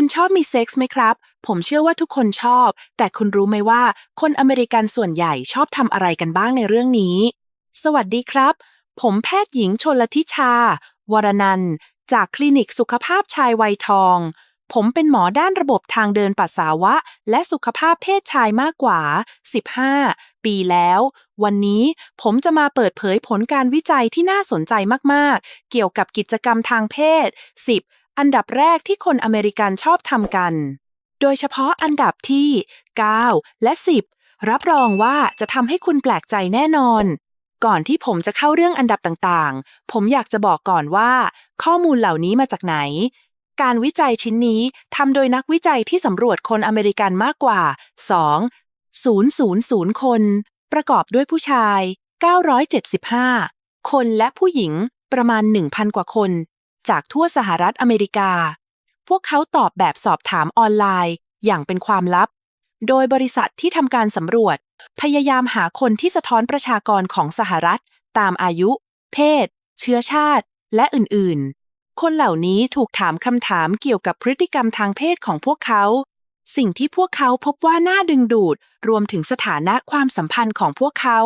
คุณชอบมีเซ็กส์ไหมครับ ผมเชื่อว่าทุกคนชอบ แต่คุณรู้ไหมว่า คนอเมริกันส่วนใหญ่ชอบทำอะไรกันบ้างในเรื่องนี้ สวัสดีครับ ผมแพทย์หญิงชนลทิชา วรนันท์จากคลินิกสุขภาพชายวัยทอง ผมเป็นหมอด้านระบบทางเดินปัสสาวะ และสุขภาพเพศชายมากกว่า 15 ปีแล้ว วันนี้ผมจะมาเปิดเผยผลการวิจัยที่น่าสนใจมาก ๆ เกี่ยวกับกิจกรรมทางเพศ 10 อันดับแรกที่คนอเมริกันชอบทำกัน โดยเฉพาะอันดับที่ 9 และ 10 รับรองว่าจะทำให้คุณแปลกใจแน่นอน ก่อนที่ผมจะเข้าเรื่องอันดับต่างๆ ผมอยากจะบอกก่อนว่า ข้อมูลเหล่านี้มาจากไหน การวิจัยชิ้นนี้ทำโดยนักวิจัยที่สำรวจคนอเมริกันมากกว่า 2 000 คน ประกอบด้วยผู้ชาย 975 คนและผู้หญิงประมาณ 1,000 กว่าคน จากทั่วสหรัฐอเมริกา พวกเขาตอบแบบสอบถามออนไลน์อย่างเป็นความลับ โดยบริษัทที่ทำการสำรวจ พยายามหาคนที่สะท้อนประชากรของสหรัฐ ตามอายุ เพศ เชื้อชาติ และอื่นๆ คนเหล่านี้ถูกถามคำถามเกี่ยวกับพฤติกรรมทางเพศของพวกเขา สิ่งที่พวกเขาพบว่าน่าดึงดูด รวมถึงสถานะความสัมพันธ์ของพวกเขา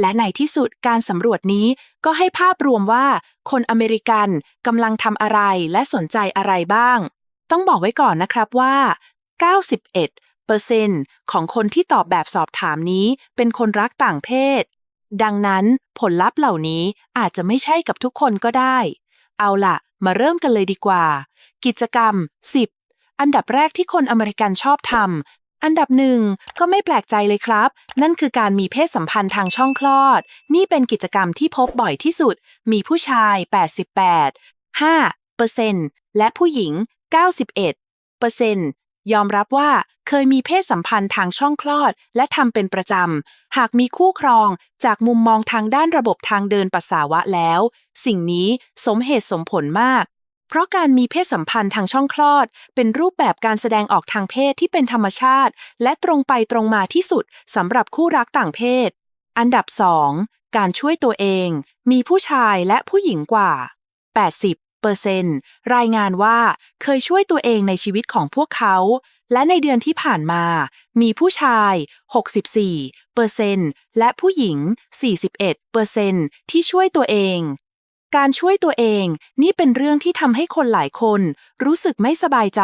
และในที่สุดการสำรวจนี้ก็ให้ภาพรวมว่า คนอเมริกันกำลังทำอะไรและสนใจอะไรบ้าง ต้องบอกไว้ก่อนนะครับว่า 91เปอร์เซ็นต์ของคนที่ตอบแบบสอบถามนี้เป็นคนรักต่างเพศ ดังนั้นผลลัพธ์เหล่านี้อาจจะไม่ใช่กับทุกคนก็ได้ เอาล่ะ มาเริ่มกันเลยดีกว่า กิจกรรม 10 อันดับแรกที่คนอเมริกันชอบทำ อันดับหนึ่งก็ไม่แปลกใจเลยครับ นั่นคือการมีเพศสัมพันธ์ทางช่องคลอด นี่เป็นกิจกรรมที่พบบ่อยที่สุด มีผู้ชาย 88 5เปอร์เซนและผู้หญิง 91เปอร์เซนยอมรับว่าเคยมีเพศสัมพันธ์ทางช่องคลอด และทำเป็นประจำ หากมีคู่ครองจากมุมมองทางด้านระบบทางเดินปัสสาวะแล้ว สิ่งนี้สมเหตุสมผลมาก เพราะการมีเพศสัมพันธ์ทางช่องคลอด เป็นรูปแบบการแสดงออกทางเพศที่เป็นธรรมชาติ และตรงไปตรงมาที่สุดสำหรับคู่รักต่างเพศ อันดับ 2 การช่วยตัวเอง มีผู้ชายและผู้หญิงกว่า 80เปอร์เซนต์รายงานว่าเคยช่วยตัวเองในชีวิตของพวกเขา และในเดือนที่ผ่านมา มีผู้ชาย 64เปอร์เซนต์และผู้หญิง 41เปอร์เซนต์ที่ช่วยตัวเอง การช่วยตัวเอง นี่เป็นเรื่องที่ทำให้คนหลายคน รู้สึกไม่สบายใจ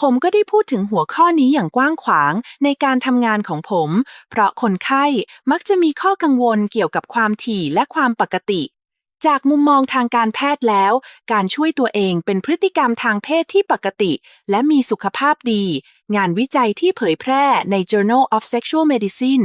ผมก็ได้พูดถึงหัวข้อนี้อย่างกว้างขวางในการทำงานของผม เพราะคนไข้มักจะมีข้อกังวลเกี่ยวกับความถี่และความปกติ จากมุมมองทางการแพทย์แล้ว การช่วยตัวเองเป็นพฤติกรรมทางเพศที่ปกติ และมีสุขภาพดี งานวิจัยที่เผยแพร่ใน Journal of Sexual Medicine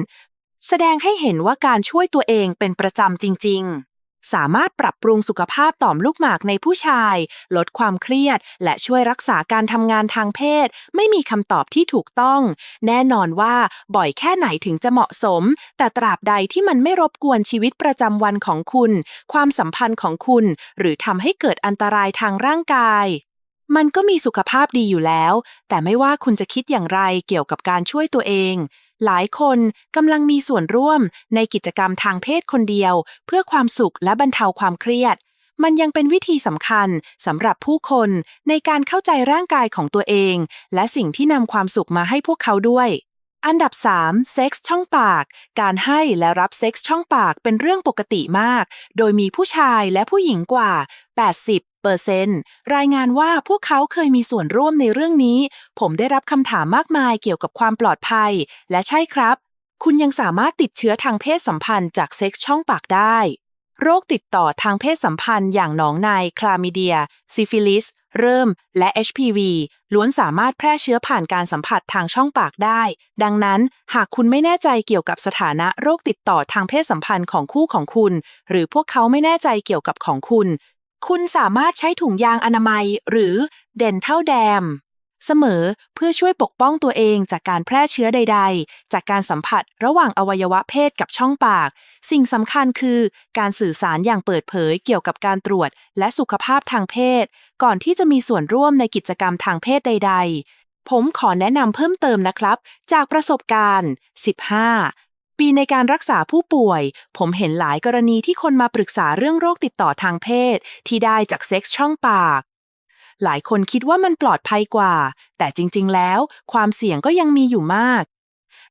แสดงให้เห็นว่าการช่วยตัวเองเป็นประจำจริง ๆ สามารถปรับปรุงสุขภาพต่อมลูกหมากในผู้ชาย ลดความเครียด และช่วยรักษาการทำงานทางเพศ ไม่มีคำตอบที่ถูกต้อง แน่นอนว่าบ่อยแค่ไหนถึงจะเหมาะสม แต่ตราบใดที่มันไม่รบกวนชีวิตประจำวันของคุณ ความสัมพันธ์ของคุณ หรือทำให้เกิดอันตรายทางร่างกายมันก็มีสุขภาพดีอยู่แล้ว แต่ไม่ว่าคุณจะคิดอย่างไรเกี่ยวกับการช่วยตัวเอง หลายคนกำลังมีส่วนร่วมในกิจกรรมทางเพศคนเดียว เพื่อความสุขและบรรเทาความเครียด มันยังเป็นวิธีสำคัญสำหรับผู้คนในการเข้าใจร่างกายของตัวเอง และสิ่งที่นำความสุขมาให้พวกเขาด้วยอันดับ 3 เซ็กส์ช่องปาก การให้และรับเซ็กส์ช่องปากเป็นเรื่องปกติมาก โดยมีผู้ชายและผู้หญิงกว่า 80เปอร์เซรายงานว่าพวกเขาเคยมีส่วนร่วมในเรื่องนี้ ผมได้รับคำถามมากมายเกี่ยวกับความปลอดภัย และใช่ครับ คุณยังสามารถติดเชื้อทางเพศสัมพันธ์จากเซ็กส์ช่องปากได้ โรคติดต่อทางเพศสัมพันธ์อย่างหนองใน คลามิเดีย ซิฟิลิส เริ่ม และ HPV ล้วนสามารถแพร่เชื้อผ่านการสัมผัสทางช่องปากได้ ดังนั้น หากคุณไม่แน่ใจเกี่ยวกับสถานะโรคติดต่อทางเพศสัมพันธ์ของคู่ของคุณ หรือพวกเขาไม่แน่ใจเกี่ยวกับของคุณ คุณสามารถใช้ถุงยางอนามัยหรือ dental dam เสมอเพื่อช่วยปกป้องตัวเองจากการแพร่เชื้อใด ๆ จากการสัมผัสระหว่างอวัยวะเพศกับช่องปาก สิ่งสำคัญคือการสื่อสารอย่างเปิดเผยเกี่ยวกับการตรวจ และสุขภาพทางเพศ ก่อนที่จะมีส่วนร่วมในกิจกรรมทางเพศใด ๆผมขอแนะนำเพิ่มเติมนะครับ จากประสบการณ์ 15 ปีในการรักษาผู้ป่วย ผมเห็นหลายกรณีที่คนมาปรึกษาเรื่องโรคติดต่อทางเพศ ที่ได้จากเซ็กส์ช่องปาก หลายคนคิดว่ามันปลอดภัยกว่า แต่จริง ๆ แล้ว ความเสี่ยงก็ยังมีอยู่มาก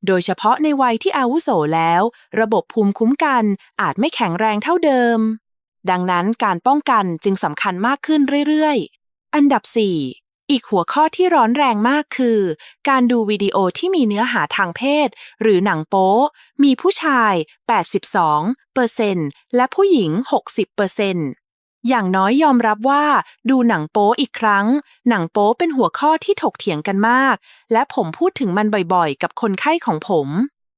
โดยเฉพาะในวัยที่อาวุโสแล้ว ระบบภูมิคุ้มกันอาจไม่แข็งแรงเท่าเดิม ดังนั้นการป้องกันจึงสำคัญมากขึ้นเรื่อยๆ อันดับ 4 อีกหัวข้อที่ร้อนแรงมากคือ การดูวิดีโอที่มีเนื้อหาทางเพศ หรือหนังโป๊มีผู้ชาย 82%และผู้หญิง 60%อย่างน้อยยอมรับว่า ดูหนังโป๊อีกครั้ง หนังโป๊เป็นหัวข้อที่ถกเถียงกันมาก และผมพูดถึงมันบ่อยๆ กับคนไข้ของผม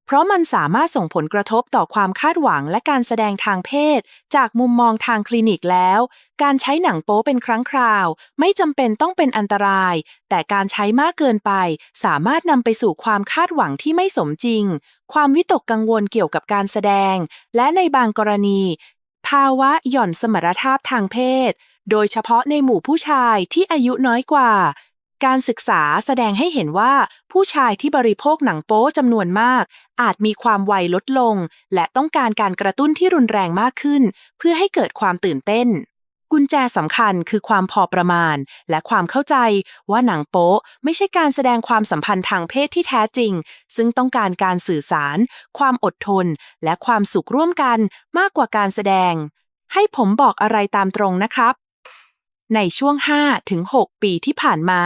เพราะมันสามารถส่งผลกระทบต่อความคาดหวังและการแสดงทางเพศ จากมุมมองทางคลินิกแล้ว การใช้หนังโป๊เป็นครั้งคราว ไม่จำเป็นต้องเป็นอันตราย แต่การใช้มากเกินไป สามารถนำไปสู่ความคาดหวังที่ไม่สมจริง ความวิตกกังวลเกี่ยวกับการแสดง และในบางกรณี ภาวะหย่อนสมรรถภาพทางเพศ โดยเฉพาะในหมู่ผู้ชายที่อายุน้อยกว่า การศึกษาแสดงให้เห็นว่า ผู้ชายที่บริโภคหนังโป๊จำนวนมาก อาจมีความวัยลดลง และต้องการการกระตุ้นที่รุนแรงมากขึ้น เพื่อให้เกิดความตื่นเต้น กุญแจสำคัญคือความพอประมาณ และความเข้าใจว่าหนังโป๊ไม่ใช่การแสดงความสัมพันธ์ทางเพศที่แท้จริง ซึ่งต้องการการสื่อสาร ความอดทน และความสุขร่วมกันมากกว่าการแสดง ให้ผมบอกอะไรตามตรงนะครับ ในช่วง5ถึง6ปีที่ผ่านมา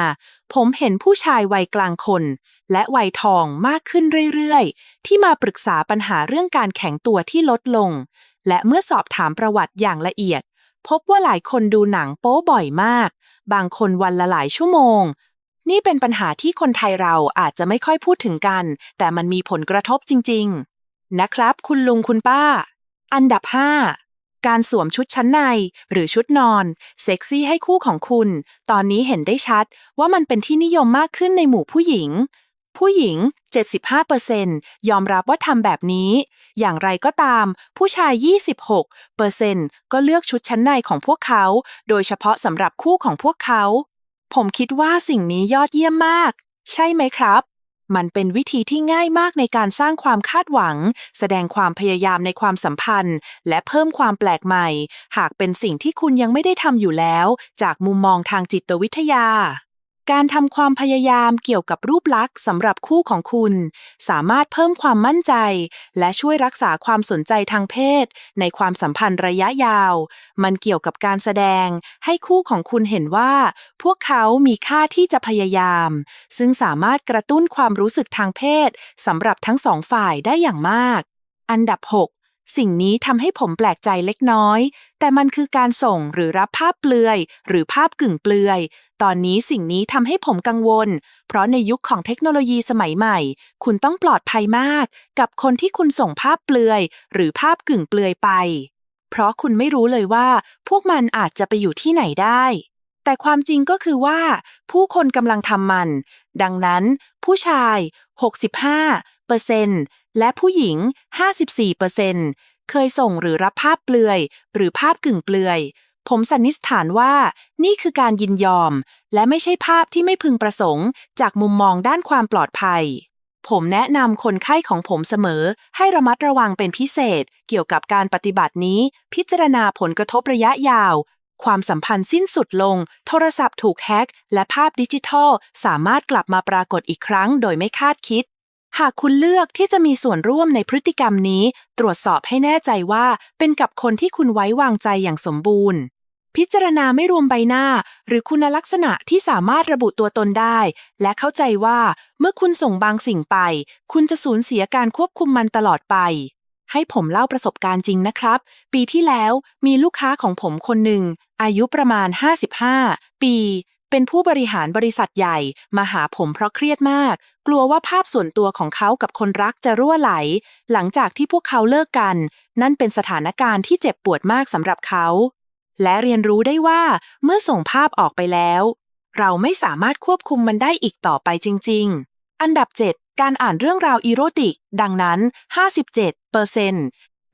ผมเห็นผู้ชายวัยกลางคน และวัยทองมากขึ้นเรื่อยๆ ที่มาปรึกษาปัญหาเรื่องการแข็งตัวที่ลดลง และเมื่อสอบถามประวัติอย่างละเอียด พบว่าหลายคนดูหนังโป๊บ่อยมาก บางคนวันละหลายชั่วโมง นี่เป็นปัญหาที่คนไทยเราอาจจะไม่ค่อยพูดถึงกัน แต่มันมีผลกระทบจริง ๆ นะครับ คุณลุงคุณป้า อันดับ 5 การสวมชุดชั้นใน หรือชุดนอน เซ็กซี่ให้คู่ของคุณ ตอนนี้เห็นได้ชัดว่ามันเป็นที่นิยมมากขึ้นในหมู่ผู้หญิง ผู้หญิง 75%ยอมรับว่าทำแบบนี้ อย่างไรก็ตาม ผู้ชาย 26%ก็เลือกชุดชั้นในของพวกเขา โดยเฉพาะสำหรับคู่ของพวกเขา ผมคิดว่าสิ่งนี้ยอดเยี่ยมมาก ใช่ไหมครับ มันเป็นวิธีที่ง่ายมากในการสร้างความคาดหวัง แสดงความพยายามในความสัมพันธ์ และเพิ่มความแปลกใหม่ หากเป็นสิ่งที่คุณยังไม่ได้ทำอยู่แล้ว จากมุมมองทางจิตวิทยา การทำความพยายามเกี่ยวกับรูปลักษณ์สำหรับคู่ของคุณ สามารถเพิ่มความมั่นใจ และช่วยรักษาความสนใจทางเพศ ในความสัมพันธ์ระยะยาว มันเกี่ยวกับการแสดง ให้คู่ของคุณเห็นว่า พวกเขามีค่าที่จะพยายาม ซึ่งสามารถกระตุ้นความรู้สึกทางเพศสำหรับทั้งสองฝ่ายได้อย่างมาก อันดับ 6 สิ่งนี้ทำให้ผมแปลกใจเล็กน้อย แต่มันคือการส่งหรือรับภาพเปลือย หรือภาพกึ่งเปลือย ตอนนี้สิ่งนี้ทำให้ผมกังวล เพราะในยุคของเทคโนโลยีสมัยใหม่ คุณต้องปลอดภัยมาก กับคนที่คุณส่งภาพเปลือย หรือภาพกึ่งเปลือยไป เพราะคุณไม่รู้เลยว่า พวกมันอาจจะไปอยู่ที่ไหนได้ แต่ความจริงก็คือว่า ผู้คนกำลังทำมัน ดังนั้น ผู้ชาย 65% และผู้หญิง 54%เคยส่งหรือรับภาพเปลือย หรือภาพกึ่งเปลือย ผมสันนิษฐานว่านี่คือการยินยอม และไม่ใช่ภาพที่ไม่พึงประสงค์ จากมุมมองด้านความปลอดภัย ผมแนะนำคนไข้ของผมเสมอ ให้ระมัดระวังเป็นพิเศษ เกี่ยวกับการปฏิบัตินี้ พิจารณาผลกระทบระยะยาว ความสัมพันธ์สิ้นสุดลง โทรศัพท์ถูกแฮ็ก และภาพดิจิทัล สามารถกลับมาปรากฏอีกครั้ง โดยไม่คาดคิด หากคุณเลือกที่จะมีส่วนร่วมในพฤติกรรมนี้ ตรวจสอบให้แน่ใจว่าเป็นกับคนที่คุณไว้วางใจอย่างสมบูรณ์ พิจารณาไม่รวมใบหน้า หรือคุณลักษณะที่สามารถระบุตัวตนได้ และเข้าใจว่าเมื่อคุณส่งบางสิ่งไป คุณจะสูญเสียการควบคุมมันตลอดไป ให้ผมเล่าประสบการณ์จริงนะครับ ปีที่แล้วมีลูกค้าของผมคนหนึ่งอายุประมาณ 55 ปี เป็นผู้บริหารบริษัทใหญ่มาหาผมเพราะเครียดมาก กลัวว่าภาพส่วนตัวของเขากับคนรักจะรั่วไหล หลังจากที่พวกเขาเลิกกัน นั่นเป็นสถานการณ์ที่เจ็บปวดมากสำหรับเขา และเรียนรู้ได้ว่าเมื่อส่งภาพออกไปแล้ว เราไม่สามารถควบคุมมันได้อีกต่อไปจริง ๆ อันดับ 7 การอ่านเรื่องราวอีโรติก ดังนั้น 57%ร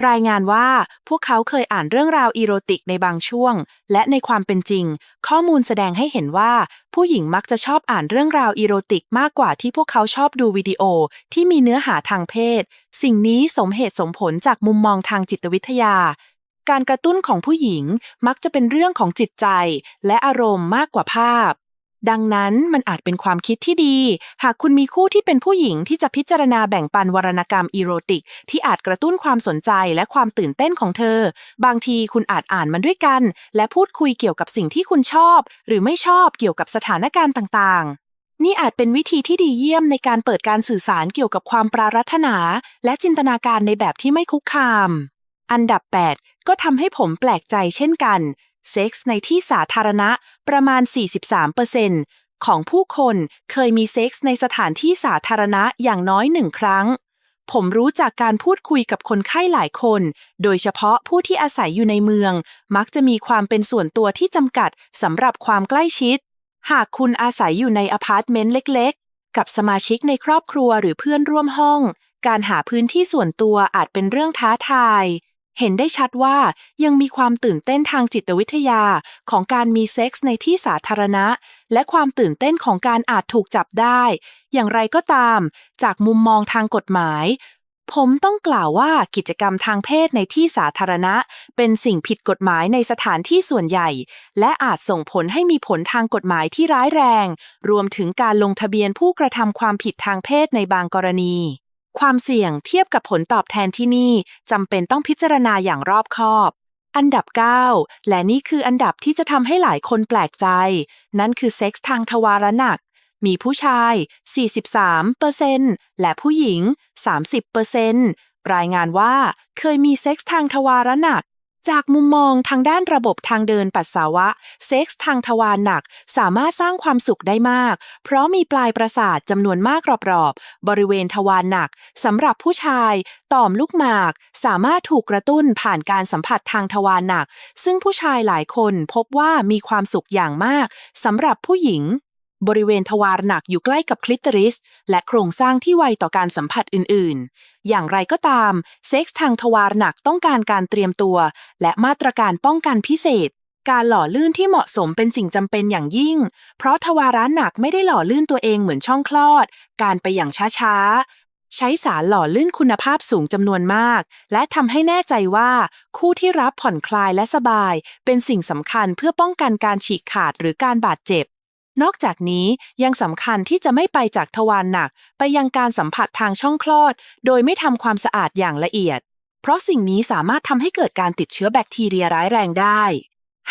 รายงานว่าพวกเขาเคยอ่านเรื่องราวอีโรติกในบางช่วง และในความเป็นจริง ข้อมูลแสดงให้เห็นว่า ผู้หญิงมักจะชอบอ่านเรื่องราวอีโรติกมากกว่าที่พวกเขาชอบดูวิดีโอที่มีเนื้อหาทางเพศ สิ่งนี้สมเหตุสมผลจากมุมมองทางจิตวิทยา การกระตุ้นของผู้หญิงมักจะเป็นเรื่องของจิตใจ และอารมณ์มากกว่าภาพ ดังนั้นมันอาจเป็นความคิดที่ดี หากคุณมีคู่ที่เป็นผู้หญิงที่จะพิจารณาแบ่งปันวรรณกรรมอีโรติก ที่อาจกระตุ้นความสนใจและความตื่นเต้นของเธอ บางทีคุณอาจอ่านมันด้วยกัน และพูดคุยเกี่ยวกับสิ่งที่คุณชอบ หรือไม่ชอบเกี่ยวกับสถานการณ์ต่างๆนี่อาจเป็นวิธีที่ดีเยี่ยมในการเปิดการสื่อสารเกี่ยวกับความปรารถนา และจินตนาการในแบบที่ไม่คุกคาม อันดับ 8 ก็ทำให้ผมแปลกใจเช่นกัน เซ็กส์ในที่สาธารณะประมาณ 43%ของผู้คนเคยมีเซ็กส์ในสถานที่สาธารณะอย่างน้อยหนึ่งครั้ง ผมรู้จากการพูดคุยกับคนไข้หลายคน โดยเฉพาะผู้ที่อาศัยอยู่ในเมือง มักจะมีความเป็นส่วนตัวที่จำกัดสำหรับความใกล้ชิด หากคุณอาศัยอยู่ในอพาร์ตเมนต์เล็กๆ กับสมาชิกในครอบครัวหรือเพื่อนร่วมห้อง การหาพื้นที่ส่วนตัวอาจเป็นเรื่องท้าทาย เห็นได้ชัดว่ายังมีความตื่นเต้นทางจิตวิทยาของการมีเซ็กส์ในที่สาธารณะ และความตื่นเต้นของการอาจถูกจับได้ อย่างไรก็ตาม จากมุมมองทางกฎหมาย ผมต้องกล่าวว่ากิจกรรมทางเพศในที่สาธารณะ เป็นสิ่งผิดกฎหมายในสถานที่ส่วนใหญ่ และอาจส่งผลให้มีผลทางกฎหมายที่ร้ายแรง รวมถึงการลงทะเบียนผู้กระทำความผิดทางเพศในบางกรณี ความเสี่ยงเทียบกับผลตอบแทนที่นี่จำเป็นต้องพิจารณาอย่างรอบคอบ อันดับ 9 และนี่คืออันดับที่จะทำให้หลายคนแปลกใจ นั่นคือเซ็กส์ทางทวารหนัก มีผู้ชาย 43%และผู้หญิง 30%รายงานว่าเคยมีเซ็กส์ทางทวารหนัก จากมุมมองทางด้านระบบทางเดินปัสสาวะ เซ็กส์ทางทวารหนักสามารถสร้างความสุขได้มาก เพราะมีปลายประสาทจำนวนมากรอบๆ บริเวณทวารหนักสำหรับผู้ชาย ต่อมลูกหมาก สามารถถูกกระตุ้นผ่านการสัมผัสทางทวารหนัก ซึ่งผู้ชายหลายคนพบว่ามีความสุขอย่างมากสำหรับผู้หญิง บริเวณทวารหนักอยู่ใกล้กับคลิตอริส และโครงสร้างที่ไวต่อการสัมผัสอื่นๆ อย่างไรก็ตาม เซ็กส์ทางทวารหนักต้องการการเตรียมตัว และมาตรการป้องกันพิเศษ การหล่อลื่นที่เหมาะสมเป็นสิ่งจำเป็นอย่างยิ่ง เพราะทวารหนักไม่ได้หล่อลื่นตัวเองเหมือนช่องคลอด การไปอย่างช้าๆ ใช้สารหล่อลื่นคุณภาพสูงจำนวนมาก และทำให้แน่ใจว่า คู่ที่รับผ่อนคลายและสบาย เป็นสิ่งสำคัญเพื่อป้องกันการฉีกขาดหรือการบาดเจ็บ นอกจากนี้ยังสำคัญที่จะไม่ไปจากทวารหนัก ไปยังการสัมผัสทางช่องคลอด โดยไม่ทำความสะอาดอย่างละเอียด เพราะสิ่งนี้สามารถทำให้เกิดการติดเชื้อแบคทีเรียร้ายแรงได้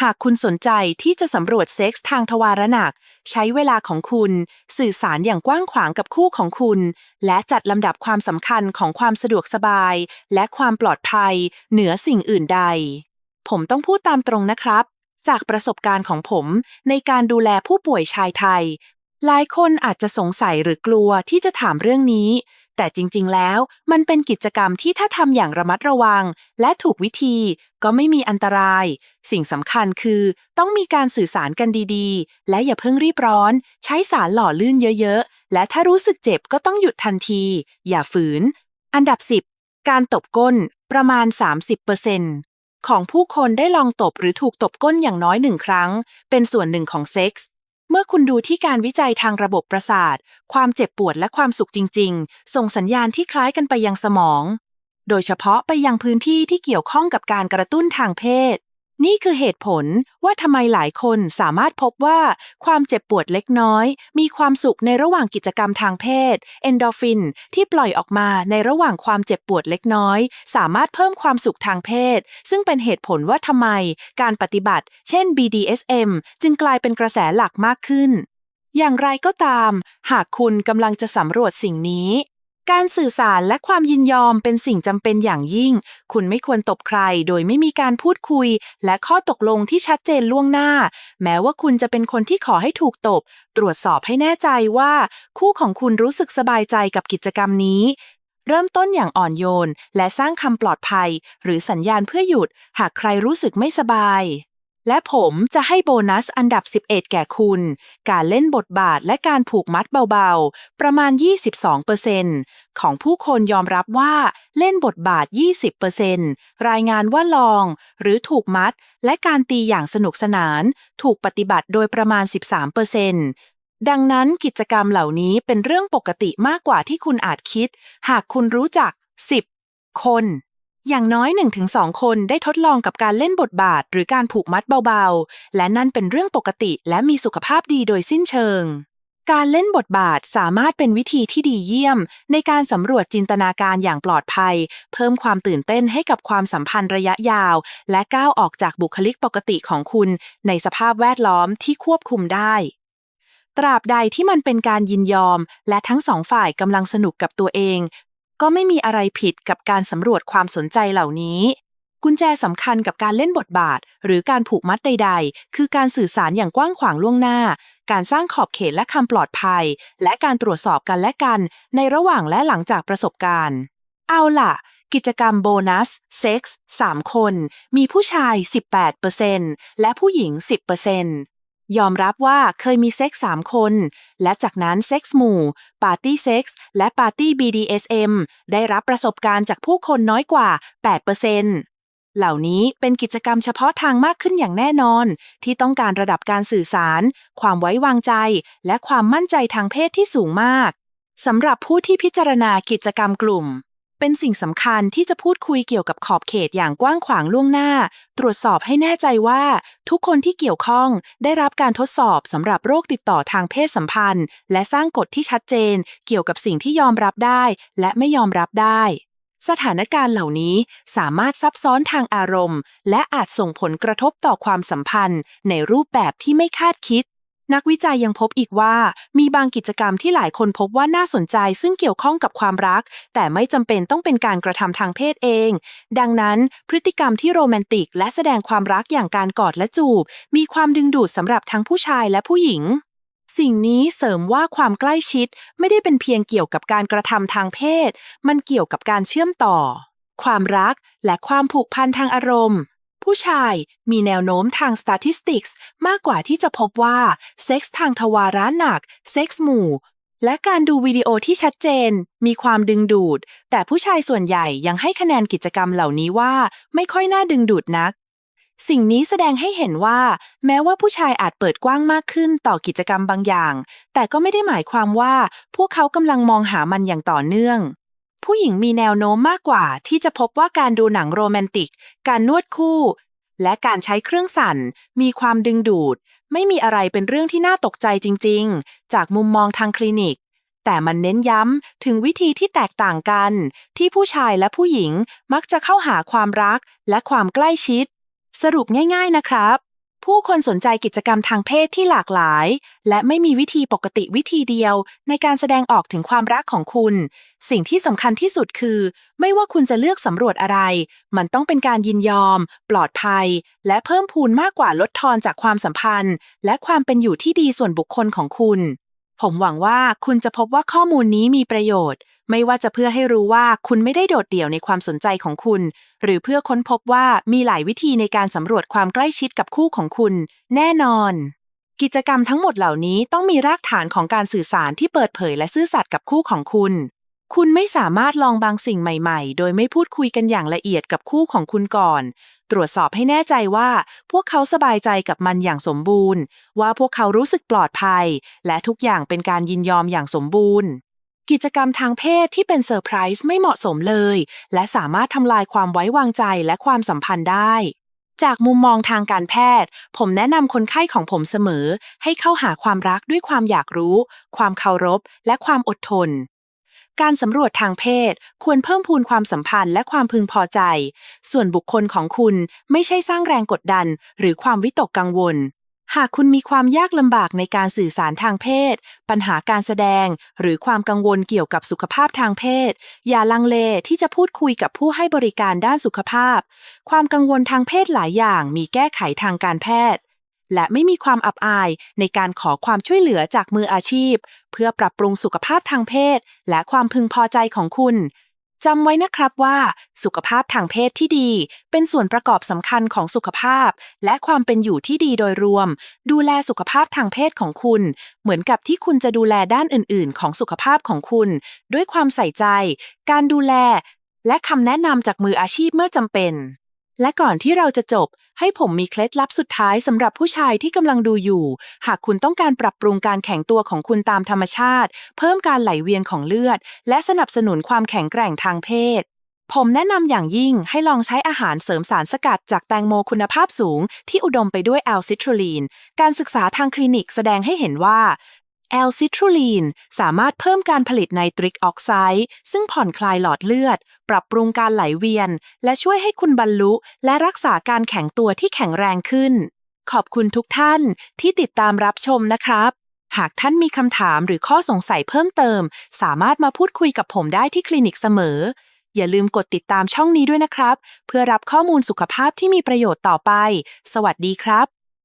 หากคุณสนใจที่จะสำรวจเซ็กส์ทางทวารหนัก ใช้เวลาของคุณ สื่อสารอย่างกว้างขวางกับคู่ของคุณ และจัดลำดับความสำคัญของความสะดวกสบาย และความปลอดภัย เหนือสิ่งอื่นใด ผมต้องพูดตามตรงนะครับ จากประสบการณ์ของผมในการดูแลผู้ป่วยชายไทย หลายคนอาจจะสงสัยหรือกลัวที่จะถามเรื่องนี้ แต่จริง ๆ แล้วมันเป็นกิจกรรมที่ถ้าทำอย่างระมัดระวัง และถูกวิธีก็ไม่มีอันตราย สิ่งสำคัญคือ ต้องมีการสื่อสารกันดีๆ และอย่าเพิ่งรีบร้อน ใช้สารหล่อลื่นเยอะๆ และถ้ารู้สึกเจ็บก็ต้องหยุดทันที อย่าฝืน อันดับ 10 การตบก้นประมาณ 30% ของผู้คนได้ลองตบหรือถูกตบก้นอย่างน้อยหนึ่งครั้ง เป็นส่วนหนึ่งของเซ็กส์เมื่อคุณดูที่การวิจัยทางระบบประสาท ความเจ็บปวดและความสุขจริง ๆ ส่งสัญญาณที่คล้ายกันไปยังสมอง โดยเฉพาะไปยังพื้นที่ที่เกี่ยวข้องกับการกระตุ้นทางเพศ นี่คือเหตุผลว่าทำไมหลายคนสามารถพบว่าความเจ็บปวดเล็กน้อย มีความสุขในระหว่างกิจกรรมทางเพศ เอนโดฟิน ที่ปล่อยออกมาในระหว่างความเจ็บปวดเล็กน้อย สามารถเพิ่มความสุขทางเพศ ซึ่งเป็นเหตุผลว่าทำไมการปฏิบัติ เช่น BDSM จึงกลายเป็นกระแสหลักมากขึ้น อย่างไรก็ตาม หากคุณกำลังจะสำรวจสิ่งนี้ การสื่อสารและความยินยอมเป็นสิ่งจำเป็นอย่างยิ่ง คุณไม่ควรตบใครโดยไม่มีการพูดคุย และข้อตกลงที่ชัดเจนล่วงหน้า แม้ว่าคุณจะเป็นคนที่ขอให้ถูกตบ ตรวจสอบให้แน่ใจว่า คู่ของคุณรู้สึกสบายใจกับกิจกรรมนี้ เริ่มต้นอย่างอ่อนโยน และสร้างคำปลอดภัย หรือสัญญาณเพื่อหยุด หากใครรู้สึกไม่สบาย และผมจะให้โบนัสอันดับ 11 แก่คุณ การเล่นบทบาทและการผูกมัดเบาๆ ประมาณ 22%ของผู้คนยอมรับว่าเล่นบทบาท 20%รายงานว่าลอง หรือถูกมัด และการตีอย่างสนุกสนาน ถูกปฏิบัติโดยประมาณ 13%ดังนั้นกิจกรรมเหล่านี้เป็นเรื่องปกติมากกว่าที่คุณอาจคิด หากคุณรู้จัก 10 คน อย่างน้อย 1-2 คนได้ทดลองกับการเล่นบทบาท หรือการผูกมัดเบาๆ และนั่นเป็นเรื่องปกติและมีสุขภาพดีโดยสิ้นเชิง การเล่นบทบาทสามารถเป็นวิธีที่ดีเยี่ยม ในการสำรวจจินตนาการอย่างปลอดภัย เพิ่มความตื่นเต้นให้กับความสัมพันธ์ระยะยาว และก้าวออกจากบุคลิกปกติของคุณ ในสภาพแวดล้อมที่ควบคุมได้ตราบใดที่มันเป็นการยินยอม และทั้งสองฝ่ายกำลังสนุกกับตัวเอง ก็ไม่มีอะไรผิดกับการสำรวจความสนใจเหล่านี้ กุญแจสำคัญกับการเล่นบทบาท หรือการผูกมัดใด ๆ คือการสื่อสารอย่างกว้างขวางล่วงหน้า การสร้างขอบเขตและคำปลอดภัย และการตรวจสอบกันและกัน ในระหว่างและหลังจากประสบการณ์ เอาล่ะ กิจกรรมโบนัสเซ็กส์3คน มีผู้ชาย 18%และผู้หญิง 10% ยอมรับว่าเคยมีเซ็กส์3คน และจากนั้นเซ็กส์หมู่ ปาร์ตี้เซ็กส์และปาร์ตี้ BDSM ได้รับประสบการณ์จากผู้คนน้อยกว่า 8%เหล่านี้เป็นกิจกรรมเฉพาะทางมากขึ้นอย่างแน่นอน ที่ต้องการระดับการสื่อสาร ความไว้วางใจ และความมั่นใจทางเพศที่สูงมากสำหรับผู้ที่พิจารณากิจกรรมกลุ่ม เป็นสิ่งสำคัญที่จะพูดคุยเกี่ยวกับขอบเขตอย่างกว้างขวางล่วงหน้า ตรวจสอบให้แน่ใจว่า ทุกคนที่เกี่ยวข้องได้รับการทดสอบสำหรับโรคติดต่อทางเพศสัมพันธ์ และสร้างกฎที่ชัดเจน เกี่ยวกับสิ่งที่ยอมรับได้ และไม่ยอมรับได้ สถานการณ์เหล่านี้สามารถซับซ้อนทางอารมณ์ และอาจส่งผลกระทบต่อความสัมพันธ์ ในรูปแบบที่ไม่คาดคิด นักวิจัยยังพบอีกว่า มีบางกิจกรรมที่หลายคนพบว่าน่าสนใจซึ่งเกี่ยวข้องกับความรัก แต่ไม่จำเป็นต้องเป็นการกระทำทางเพศเอง ดังนั้น พฤติกรรมที่โรแมนติกและแสดงความรักอย่างการกอดและจูบ มีความดึงดูดสำหรับทั้งผู้ชายและผู้หญิง สิ่งนี้เสริมว่าความใกล้ชิดไม่ได้เป็นเพียงเกี่ยวกับการกระทำทางเพศ มันเกี่ยวกับการเชื่อมต่อ ความรักและความผูกพันทางอารมณ์ ผู้ชายมีแนวโน้มทาง statistics มากกว่าที่จะพบว่าเซ็กส์ทางทวาระหนัก เซ็กส์หมู่ และการดูวิดีโอที่ชัดเจน มีความดึงดูด แต่ผู้ชายส่วนใหญ่ยังให้คะแนนกิจกรรมเหล่านี้ว่าไม่ค่อยน่าดึงดูดนัก สิ่งนี้แสดงให้เห็นว่า แม้ว่าผู้ชายอาจเปิดกว้างมากขึ้นต่อกิจกรรมบางอย่าง แต่ก็ไม่ได้หมายความว่า พวกเขากำลังมองหามันอย่างต่อเนื่องผู้หญิงมีแนวโน้มมากกว่าที่จะพบว่าการดูหนังโรแมนติก การนวดคู่ และการใช้เครื่องสั่น มีความดึงดูด ไม่มีอะไรเป็นเรื่องที่น่าตกใจจริง ๆ จากมุมมองทางคลินิก แต่มันเน้นย้ำถึงวิธีที่แตกต่างกัน ที่ผู้ชายและผู้หญิงมักจะเข้าหาความรักและความใกล้ชิด สรุปง่าย ๆนะครับ ผู้คนสนใจกิจกรรมทางเพศที่หลากหลาย และไม่มีวิธีปกติวิธีเดียว ในการแสดงออกถึงความรักของคุณ สิ่งที่สำคัญที่สุดคือ ไม่ว่าคุณจะเลือกสำรวจอะไร มันต้องเป็นการยินยอม ปลอดภัย และเพิ่มพูนมากกว่าลดทอนจากความสัมพันธ์ และความเป็นอยู่ที่ดีส่วนบุคคลของคุณ ผมหวังว่าคุณจะพบว่าข้อมูลนี้มีประโยชน์ ไม่ว่าจะเพื่อให้รู้ว่าคุณไม่ได้โดดเดี่ยวในความสนใจของคุณ หรือเพื่อค้นพบว่ามีหลายวิธีในการสำรวจความใกล้ชิดกับคู่ของคุณ แน่นอน กิจกรรมทั้งหมดเหล่านี้ต้องมีรากฐานของการสื่อสารที่เปิดเผยและซื่อสัตย์กับคู่ของคุณ คุณไม่สามารถลองบางสิ่งใหม่ๆ โดยไม่พูดคุยกันอย่างละเอียดกับคู่ของคุณก่อน ตรวจสอบให้แน่ใจว่า พวกเขาสบายใจกับมันอย่างสมบูรณ์ ว่าพวกเขารู้สึกปลอดภัย และทุกอย่างเป็นการยินยอมอย่างสมบูรณ์ กิจกรรมทางเพศที่เป็นเซอร์ไพรส์ไม่เหมาะสมเลย และสามารถทำลายความไว้วางใจและความสัมพันธ์ได้จากมุมมองทางการแพทย์ ผมแนะนำคนไข้ของผมเสมอ ให้เข้าหาความรักด้วยความอยากรู้ ความเคารพ และความอดทน การสำรวจทางเพศ ควรเพิ่มพูนความสัมพันธ์และความพึงพอใจ ส่วนบุคคลของคุณไม่ใช่สร้างแรงกดดัน หรือความวิตกกังวล หากคุณมีความยากลำบากในการสื่อสารทางเพศ ปัญหาการแสดง หรือความกังวลเกี่ยวกับสุขภาพทางเพศ อย่าลังเลที่จะพูดคุยกับผู้ให้บริการด้านสุขภาพ ความกังวลทางเพศหลายอย่างมีแก้ไขทางการแพทย์ และไม่มีความอับอายในการขอความช่วยเหลือจากมืออาชีพ เพื่อปรับปรุงสุขภาพทางเพศ และความพึงพอใจของคุณจำไว้นะครับว่าสุขภาพทางเพศที่ดี เป็นส่วนประกอบสำคัญของสุขภาพ และความเป็นอยู่ที่ดีโดยรวม ดูแลสุขภาพทางเพศของคุณ เหมือนกับที่คุณจะดูแลด้านอื่น ๆ ของสุขภาพของคุณ ด้วยความใส่ใจ การดูแล และคำแนะนำจากมืออาชีพเมื่อจำเป็น และก่อนที่เราจะจบ ให้ผมมีเคล็ดลับสุดท้ายสำหรับผู้ชายที่กำลังดูอยู่ หากคุณต้องการปรับปรุงการแข็งตัวของคุณตามธรรมชาติ เพิ่มการไหลเวียนของเลือด และสนับสนุนความแข็งแกร่งทางเพศ ผมแนะนำอย่างยิ่งให้ลองใช้อาหารเสริมสารสกัดจากแตงโมคุณภาพสูง ที่อุดมไปด้วยแอลซิทรูลีน การศึกษาทางคลินิกแสดงให้เห็นว่า แอลซิทรูลีนสามารถเพิ่มการผลิตไนตริกออกไซด์ซึ่งผ่อนคลายหลอดเลือด ปรับปรุงการไหลเวียน และช่วยให้คุณบรรลุ และรักษาการแข็งตัวที่แข็งแรงขึ้น ขอบคุณทุกท่านที่ติดตามรับชมนะครับ หากท่านมีคำถามหรือข้อสงสัยเพิ่มเติม สามารถมาพูดคุยกับผมได้ที่คลินิกเสมอ อย่าลืมกดติดตามช่องนี้ด้วยนะครับ เพื่อรับข้อมูลสุขภาพที่มีประโยชน์ต่อไป สวัสดีครับ